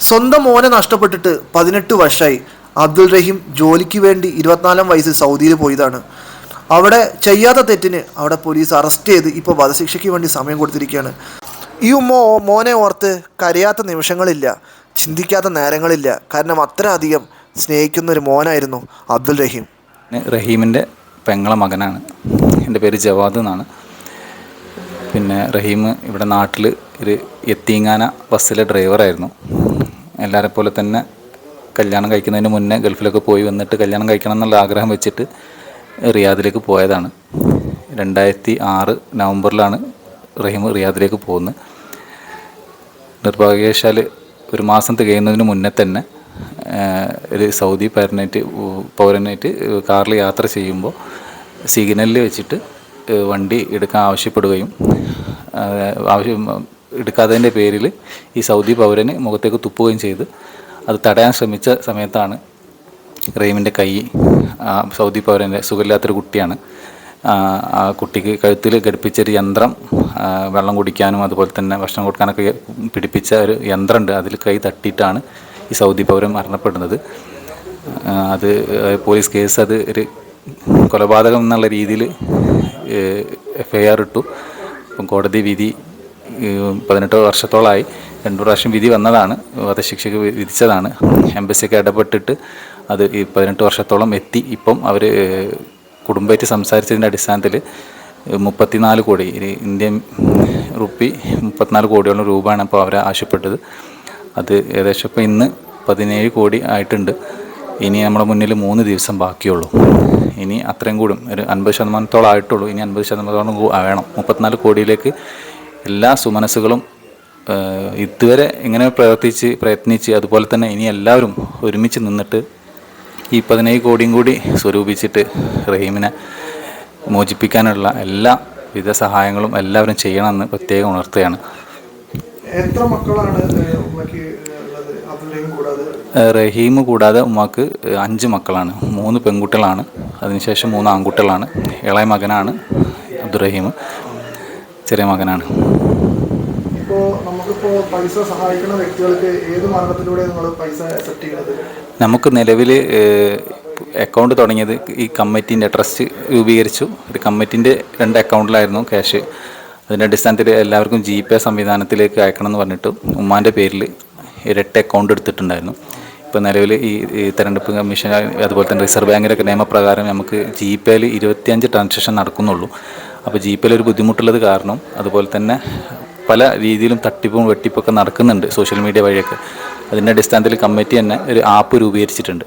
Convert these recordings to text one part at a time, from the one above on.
സ്വന്തം മോനെ നഷ്ടപ്പെട്ടിട്ട് പതിനെട്ട് വർഷമായി അബ്ദുൽ റഹീം ജോലിക്ക് വേണ്ടി ഇരുപത്തിനാലാം വയസ്സിൽ സൗദിയിൽ പോയതാണ്. അവിടെ ചെയ്യാത്ത തെറ്റിന് അവിടെ പോലീസ് അറസ്റ്റ് ചെയ്ത് ഇപ്പോൾ വധശിക്ഷയ്ക്ക് വേണ്ടി സമയം കൊടുത്തിരിക്കുകയാണ്. ഈ ഉമ്മ മോനെ ഓർത്ത് കരയാത്ത നിമിഷങ്ങളില്ല ചിന്തിക്കാത്ത നേരങ്ങളില്ല. കാരണം അത്ര അധികം സ്നേഹിക്കുന്ന ഒരു മോനായിരുന്നു അബ്ദുൽ റഹീം. റഹീമിന്റെ പെങ്ങളെ മകനാണ്. എന്റെ പേര് ജവാദ് എന്നാണ്. പിന്നെ റഹീം ഇവിടെ നാട്ടിൽ ഒരു എത്തിങ്ങാന ബസ്സിലെ ഡ്രൈവറായിരുന്നു. എല്ലാവരെ പോലെ തന്നെ കല്യാണം കഴിക്കുന്നതിന് മുന്നേ ഗൾഫിലൊക്കെ പോയി വന്നിട്ട് കല്യാണം കഴിക്കണം എന്നുള്ള ആഗ്രഹം വെച്ചിട്ട് റിയാദിലേക്ക് പോയതാണ്. രണ്ടായിരത്തി ആറ് നവംബറിലാണ് റഹീം റിയാദിലേക്ക് പോകുന്നത്. നിർഭാഗ്യവശാൽ ഒരു മാസം തികയുന്നതിന് മുന്നേ തന്നെ ഒരു സൗദി പൗരനായിട്ട് പൗരനായിട്ട് കാറിൽ യാത്ര ചെയ്യുമ്പോൾ സിഗ്നലിൽ വെച്ചിട്ട് വണ്ടി എടുക്കാൻ ആവശ്യപ്പെടുകയും ആവശ്യം എടുക്കാത്തതിന്റെ പേരിൽ ഈ സൗദി പൗരന് മുഖത്തേക്ക് തുപ്പുകയും ചെയ്ത് അത് തടയാൻ ശ്രമിച്ച സമയത്താണ് റഹീമിന്റെ കൈ സൗദി പൗരന്റെ സുഖമില്ലാത്തൊരു കുട്ടിയാണ്. ആ, കുട്ടിക്ക് കഴുത്തിൽ ഘടിപ്പിച്ചൊരു യന്ത്രം വെള്ളം കുടിക്കാനും അതുപോലെ തന്നെ ഭക്ഷണം കൊടുക്കാനൊക്കെ പിടിപ്പിച്ച ഒരു യന്ത്രമുണ്ട്. അതിൽ കൈ തട്ടിയിട്ടാണ് ഈ സൗദി പൗരൻ മരണപ്പെടുന്നത്. അത് പോലീസ് കേസ് അത് ഒരു കൊലപാതകം എന്നുള്ള രീതിയിൽ എഫ് ഐ ആർ ഇട്ടു. അപ്പം കോടതി വിധി പതിനെട്ട് വർഷത്തോളമായി രണ്ടു പ്രാവശ്യം വിധി വന്നതാണ്. വധശിക്ഷയ്ക്ക് വിധിച്ചതാണ്. എംബസിയൊക്കെ ഇടപെട്ടിട്ട് അത് ഈ പതിനെട്ട് വർഷത്തോളം എത്തി. ഇപ്പം അവർ കുടുംബമായിട്ട് സംസാരിച്ചതിന്റെ അടിസ്ഥാനത്തിൽ മുപ്പത്തിനാല് കോടി ഇന്ത്യൻ റുപ്പി മുപ്പത്തിനാല് കോടിയോളം രൂപയാണ് അപ്പോൾ അവരെ ആവശ്യപ്പെട്ടത്. അത് ഏകദേശം ഇപ്പോൾ ഇന്ന് പതിനേഴ് കോടി ആയിട്ടുണ്ട്. ഇനി നമ്മുടെ മുന്നിൽ മൂന്ന് ദിവസം ബാക്കിയുള്ളൂ. ഇനി അത്രയും കൂടും. ഒരു അൻപത് ശതമാനത്തോളം ആയിട്ടുള്ളൂ. ഇനി അൻപത് ശതമാനത്തോളം വേണം. മുപ്പത്തിനാല് കോടിയിലേക്ക് എല്ലാ സുമനസ്സുകളും ഇതുവരെ ഇങ്ങനെ പ്രവർത്തിച്ച് പ്രയത്നിച്ച് അതുപോലെ തന്നെ ഇനി എല്ലാവരും ഒരുമിച്ച് നിന്നിട്ട് ഈ പതിനേഴ് കോടിയും കൂടി സ്വരൂപിച്ചിട്ട് റഹീമിനെ മോചിപ്പിക്കാനുള്ള എല്ലാ വിധ സഹായങ്ങളും എല്ലാവരും ചെയ്യണമെന്ന് പ്രത്യേകം ഉണർത്തുകയാണ്. എത്ര മക്കളാണ് റഹീം കൂടാതെ ഉമ്മാക്ക് അഞ്ച് മക്കളാണ്. മൂന്ന് പെൺകുട്ടികളാണ്. അതിനുശേഷം മൂന്ന് ആൺകുട്ടികളാണ്. ഇളയ മകനാണ് അബ്ദുറഹീം. ചെറിയ മകനാണ്. ഇപ്പോൾ നമുക്കിപ്പോൾ പൈസ സഹായിക്കുന്ന വ്യക്തികൾക്ക് ഏത് മാർഗത്തിലൂടെ നിങ്ങൾ പൈസ അക്സെപ്റ്റ് ചെയ്യുന്നത് നമുക്ക് നിലവിൽ അക്കൗണ്ട് തുടങ്ങിയത് ഈ കമ്മിറ്റീന്റെ ട്രസ്റ്റ് രൂപീകരിച്ചു. ഒരു കമ്മിറ്റീന്റെ രണ്ട് അക്കൗണ്ടിലായിരുന്നു ക്യാഷ് അതിന്റെ അടിസ്ഥാനത്തിൽ എല്ലാവർക്കും ജി പേ സംവിധാനത്തിലേക്ക് അയക്കണം എന്ന് പറഞ്ഞിട്ട് ഉമ്മാന്റെ പേരിൽ ഇരട്ട അക്കൗണ്ട് എടുത്തിട്ടുണ്ടായിരുന്നു. ഇപ്പോൾ നിലവിൽ ഈ തെരഞ്ഞെടുപ്പ് കമ്മീഷൻ അതുപോലെ തന്നെ റിസർവ് ബാങ്കിന്റെ നിയമപ്രകാരം നമുക്ക് ജി പേയിൽ ഇരുപത്തിയഞ്ച് ട്രാൻസാക്ഷൻ നടക്കുന്നുള്ളൂ. അപ്പോൾ ജി പേയിൽ ഒരു ബുദ്ധിമുട്ടുള്ളത് കാരണം അതുപോലെ തന്നെ പല രീതിയിലും തട്ടിപ്പും വെട്ടിപ്പൊക്കെ നടക്കുന്നുണ്ട് സോഷ്യൽ മീഡിയ വഴിയൊക്കെ. അതിന്റെ അടിസ്ഥാനത്തിൽ കമ്മിറ്റി തന്നെ ഒരു ആപ്പ് രൂപീകരിച്ചിട്ടുണ്ട്.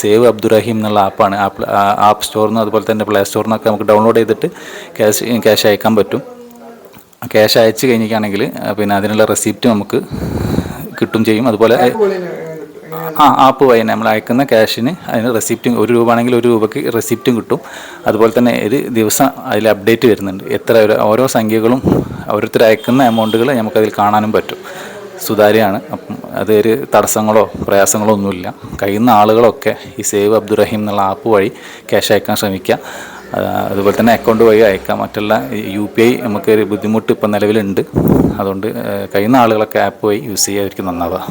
സേവ് അബ്ദുറഹീം എന്നുള്ള ആപ്പാണ്. ആപ്പ് ആപ്പ് സ്റ്റോറിൽ നിന്ന് അതുപോലെ തന്നെ പ്ലേ സ്റ്റോറിൽ നിന്നൊക്കെ നമുക്ക് ഡൗൺലോഡ് ചെയ്തിട്ട് ക്യാഷ് ക്യാഷ് അയക്കാൻ പറ്റും. ക്യാഷ് അയച്ചു കഴിഞ്ഞിട്ടാണെങ്കിൽ പിന്നെ അതിനുള്ള റെസിപ്റ്റ് നമുക്ക് കിട്ടും ചെയ്യും. അതുപോലെ ആ ആപ്പ് വഴി നമ്മൾ അയക്കുന്ന ക്യാഷിന് അതിന് റെസിപ്റ്റും ഒരു രൂപ ആണെങ്കിൽ ഒരു രൂപയ്ക്ക് റെസിപ്റ്റും കിട്ടും. അതുപോലെ തന്നെ ഒരു ദിവസം അതിൽ അപ്ഡേറ്റ് വരുന്നുണ്ട്. എത്ര ഓരോ സംഖ്യകളും ഓരോരുത്തർ അയക്കുന്ന എമൗണ്ടുകൾ നമുക്കതിൽ കാണാനും പറ്റും. സുതാര്യമാണ്. അപ്പം അത് ഒരു തടസ്സങ്ങളോ പ്രയാസങ്ങളോ ഒന്നുമില്ല. കഴിയുന്ന ആളുകളൊക്കെ ഈ സേവ് അബ്ദുറഹീം എന്നുള്ള ആപ്പ് വഴി ക്യാഷ് അയക്കാൻ ശ്രമിക്കുക. അതുപോലെ തന്നെ അക്കൗണ്ട് വഴി അയക്കാം. മറ്റുള്ള യു പി ഐ നമുക്ക് ഒരു ബുദ്ധിമുട്ട് ഇപ്പം നിലവിലുണ്ട്. അതുകൊണ്ട് കഴിയുന്ന ആളുകളൊക്കെ ആപ്പ് വഴി യൂസ് ചെയ്യാതിരിക്കും നന്നാവുക.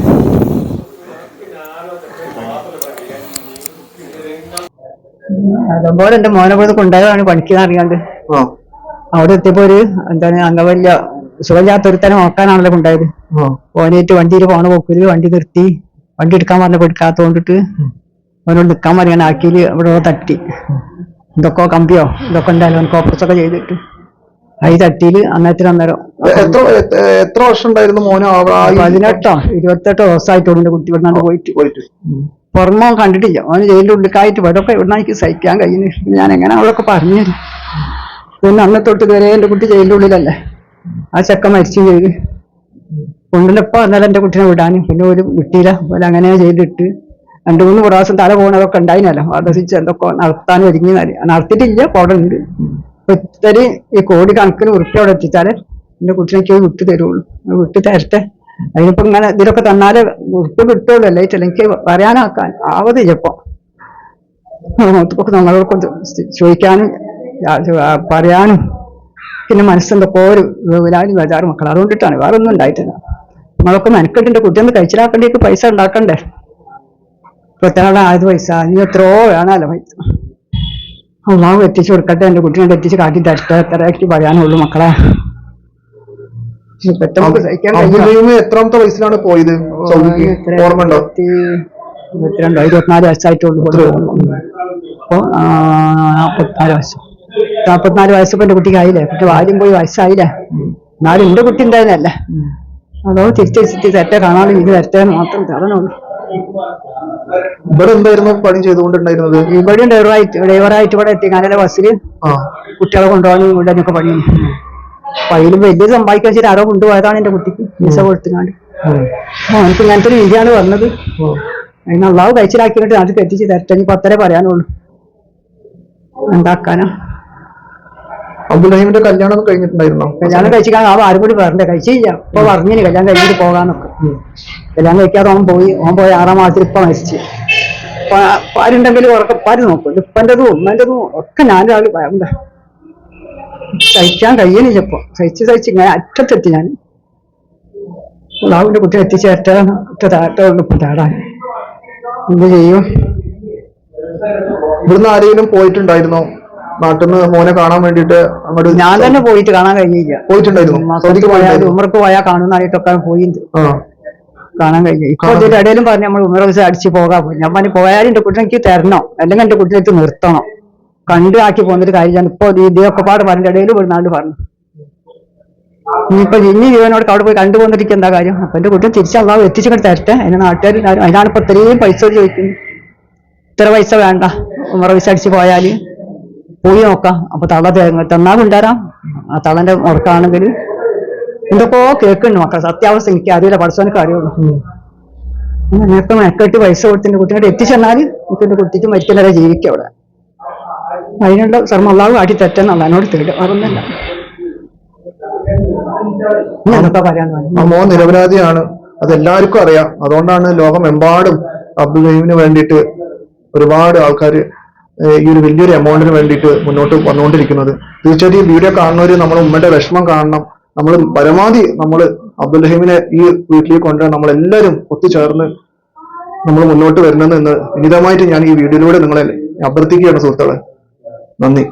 അതുപോലെ എന്റെ മോനെ പോലെ കൊണ്ടുപോയതാണ് പണിക്കുന്ന അറിയാണ്ട്. അവിടെ എത്തിയപ്പോ ഒരു എന്താണ് അംഗവല്യ സുഖമില്ലാത്തൊരുത്തനെ നോക്കാനാണല്ലോ കൊണ്ടായത് ഓനേറ്റ് വണ്ടിയിൽ പോണ പോക്കിൽ വണ്ടി നിർത്തി. വണ്ടി എടുക്കാൻ പറഞ്ഞപ്പോ എടുക്കാത്തോണ്ടിട്ട് അവനോട് നിക്കാൻ പറയാൻ ആക്കിയിൽ ഇവിടെ തട്ടി. ഇതൊക്കെ കമ്പിയോ ഇതൊക്കെ ഉണ്ടായാലും അവൻ ഒക്കെ ചെയ്തിട്ട്. ഈ തട്ടിയിൽ അന്നേരത്തിന് അന്നേരം എത്ര എത്ര- വർഷം ഉണ്ടായിരുന്നു മോനോ? പതിനെട്ടോ ഇരുപത്തെട്ടോ ദിവസമായിട്ടുണ്ട് കുട്ടി ഇവിടെ പോയിട്ട്. പോയിട്ട്. പുറമോ കണ്ടിട്ടില്ല. അവന് ജയിലിന്റെ ഉള്ളിക്കായിട്ട് ഇവിടൊക്കെ ഇവിടെ എനിക്ക് സഹിക്കാൻ കഴിയുന്നു ഞാൻ എങ്ങനെ അവളൊക്കെ പറഞ്ഞു തരും പിന്നെ അന്ന് തൊട്ട് വരെ എന്റെ കുട്ടി ജയിലിന്റെ ഉള്ളിലല്ലേ? ആ ചക്ക മരിച്ചു ചെയ്ത് കൊണ്ടിലപ്പോൾ അന്നേരം എന്റെ കുട്ടീനെ വിടാനും. പിന്നെ ഒരു വിട്ടില്ല പോലെ അങ്ങനെ ചെയ്തിട്ട് രണ്ട് മൂന്ന് പ്രാവശ്യം തല പോകണതൊക്കെ ഉണ്ടായിരുന്നല്ലോ ആദർശിച്ച് എന്തൊക്കെ നടത്താൻ ഒരുങ്ങി നടത്തിയിട്ടില്ല. അവിടെ ഉണ്ട്. ഒത്തിരി ഈ കോടി കണക്കിന് ഉറുപ്പി അവിടെ എത്തിച്ചാൽ എന്റെ കുട്ടീനൊക്കെ വിട്ടു തരുള്ളൂ. വിട്ടു തരട്ടെ. അതിനിപ്പോ ഇങ്ങനെ ഇതിലൊക്കെ തന്നാൽ ഉറുപ്പ് കിട്ടുള്ളൂ. അല്ലേ? എനിക്ക് പറയാനാക്കാൻ ആവതില്ല ഇപ്പൊ. നമ്മളോട് ചോദിക്കാനും പറയാനും പിന്നെ മനസ്സെന്തൊക്കെ ഒരു വേലാലും ബേജാറ് മക്കൾ അതുകൊണ്ടിട്ടാണ്. വേറെ ഒന്നും ഉണ്ടായിട്ടില്ല. നമ്മളൊക്കെ മെനക്കെട്ടിന്റെ കുട്ടിയൊന്ന് കഴിച്ചിലാക്കേണ്ടിക്ക് പൈസ ഉണ്ടാക്കണ്ടേ? ഇപ്പത്തനാളെ ആയത് പൈസ. ഇനി എത്രയോ വേണമല്ലോ പൈസ. അള്ളാഹു എത്തിച്ചു കൊടുക്കട്ടെ. എന്റെ കുട്ടീനെ എത്തിച്ച് കാട്ടി തരട്ടെ ആക്കി പറയാനുള്ളൂ മക്കളെ. സഹിക്കാൻ? റഹീം എത്രാമത്തെ വയസ്സിലാണ് പോയത്? ഓർമ്മ ഉണ്ടോ ഇരുപത്തിരണ്ടോ ഇരുപത്തിനാല് വയസ്സായിട്ടുള്ളൂ വയസ്സ്. നാപ്പത്തിനാല് വയസ്സ് എന്റെ കുട്ടിക്ക് ആയില്ലേ കുട്ടി ആദ്യം പോയി വയസ്സായില്ലേ? എന്നാലും എന്റെ കുട്ടി ഉണ്ടായിരുന്നല്ലേ അതോ തിരിച്ചു തെറ്റേ കാണാതെ ഇത് തെറ്റേ മാത്രം തരണുള്ളൂ ഇവിടെ എന്തായിരുന്നു പണി ചെയ്തുകൊണ്ടിരുന്നത് ഇവിടെയും ഡ്രൈവറായിട്ട് ഡ്രൈവറായിട്ട് ഇവിടെ എത്തി. കാനല ബസ്സിൽ കുട്ടികളെ കൊണ്ടുപോകാനും ഇവിടെയൊക്കെ പണിയുന്നു. അപ്പൊ അതിലും വലിയ സമ്പാദിക്കാൻ വെച്ചിട്ട് ആരോ കൊണ്ടുപോയതാണ് എന്റെ കുട്ടിക്ക്. വിസ കൊടുത്തുങ്ങാണ്ട്. എനിക്ക് ഇങ്ങനത്തെ ഒരു രീതിയാണ് വന്നത് അതിന് അള്ളാഹ് കഴിച്ചിലാക്കിയിട്ട് അത് തെറ്റിച്ച് തരട്ടെ ഇനി പത്തര പറയാനുള്ളൂ. എന്താക്കാനാ? അബ്ദുറഹീമിന്റെ കല്യാണം കഴിഞ്ഞിട്ടുണ്ടായിരുന്നോ? കല്യാണം കഴിച്ചിക്കാൻ ആ ആരും കൂടി പറഞ്ഞേ കഴിച്ചില്ല. ഇപ്പൊ പറഞ്ഞിന് കല്യാണം കഴിച്ചിട്ട് പോകാന്നൊക്കെ. കല്യാണം കഴിക്കാതെ ഓൻ പോയി. ഓൻ പോയി ആറാം മാസത്തിൽ ഇപ്പൊ മരിച്ചു. പാരുണ്ടെങ്കിൽ ഉറക്കെ പാര് നോക്കും. ഇപ്പന്റെതും ഉമ്മന്റെതും ഒക്കെ ഞാനൊരാൾ സഹിക്കാൻ കഴിയണില്ല ഇപ്പൊ. സഹിച്ച് സഹിച്ച് ഇങ്ങനെ അറ്റത്തെത്തി ഞാൻ. ഉള്ളാവിന്റെ കുട്ടി ഉള്ളു ഇപ്പൊ തേടാൻ എന്ത് ചെയ്യും? ഇവിടുന്ന് ആരെങ്കിലും പോയിട്ടുണ്ടായിരുന്നോ? നാട്ടിൽ നിന്ന് മോനെ കാണാൻ വേണ്ടിട്ട് അങ്ങോട്ട് ഞാൻ തന്നെ പോയിട്ട് കാണാൻ കഴിഞ്ഞില്ല. പോയിട്ടുണ്ടായിരുന്നു? ഉമ്മർക്ക് പോയാൽ കാണുന്നതായിട്ടൊക്കെ പോയി കാണാൻ കഴിഞ്ഞു ഇപ്പൊ ഇതിന്റെ ഇടയിലും പറഞ്ഞു നമ്മൾ ഉമ്മറ അടിച്ച് പോകാൻ പോയി. ഞാൻ പറഞ്ഞു പോയാലും എന്റെ കുട്ടിനെ എനിക്ക് തരണോ. അല്ലെങ്കിൽ എന്റെ കുട്ടിനെ നിർത്തണം. കണ്ടു ആക്കി പോകുന്നൊരു കാര്യം ഇപ്പൊ ഇതൊക്കെ പാട് പറഞ്ഞ ഇടയിൽ വിടുന്നാണ്ട് പറഞ്ഞു. ഇനിയിപ്പോ ഇനി ജീവനോട് അവിടെ പോയി കണ്ടു പോന്നിട്ട് എന്താ കാര്യം? അപ്പൊ എന്റെ കുട്ടി തിരിച്ചല്ലാതെ എത്തിച്ചു തരട്ടെ. അതിന് നാട്ടുകാർ അതിനാണ് ഇപ്പൊ ഇത്രയും പൈസ ചോദിക്കുന്നത്. ഇത്ര പൈസ വേണ്ട. ഉമർ പൈസ അടിച്ച് പോയാൽ പോയി നോക്കാം. അപ്പൊ തള്ള തന്നാ കൊണ്ടുവരാം ആ തള്ളന്റെ ഉറക്കാണെങ്കിൽ. എന്തൊക്കെയോ കേൾക്കുന്നുണ്ട് മക്കളെ. സത്യാവസ്ഥ എനിക്ക് അറിയില്ല. പഠിച്ചവനൊക്കെ അറിയുള്ളൂ. നേരത്തെ മെനക്കെട്ട് പൈസ കൊടുത്തിന്റെ കുട്ടിനോട് എത്തിച്ചെന്നാൽ എനിക്ക് എന്റെ കുട്ടിക്ക് മരിക്കുന്നവരെ ജീവിക്കാം അവിടെ. അതിനുള്ള സർമ്മള്ളാവ് കാട്ടി തെറ്റെന്നുള്ള എന്നോട് തേടും അതൊന്നല്ല ഞാനൊക്കെ പറയാൻ അമ്മോ നിരപരാധിയാണ്. അതെല്ലാവർക്കും അറിയാം. അതുകൊണ്ടാണ് ലോകമെമ്പാടും അബ്ദുൽ റഹീമിന് വേണ്ടിയിട്ട് ഒരുപാട് ആൾക്കാർ ഈ ഒരു വലിയൊരു എമൗണ്ടിന് വേണ്ടിയിട്ട് മുന്നോട്ട് വന്നുകൊണ്ടിരിക്കുന്നത്. തീർച്ചയായിട്ടും ഈ വീഡിയോ കാണുന്നവർ നമ്മൾ ഉമ്മയുടെ വിഷമം കാണണം. നമ്മൾ പരമാവധി നമ്മൾ അബ്ദുൽ റഹീമിനെ ഈ വീട്ടിലേക്ക് കൊണ്ടുവരാൻ നമ്മളെല്ലാവരും ഒത്തുചേർന്ന് നമ്മൾ മുന്നോട്ട് വരണമെന്ന് വിനിതമായിട്ട് ഞാൻ ഈ വീഡിയോയിലൂടെ നിങ്ങളെ അഭ്യർത്ഥിക്കുകയാണ് സുഹൃത്തുക്കളെ. നന്ദി.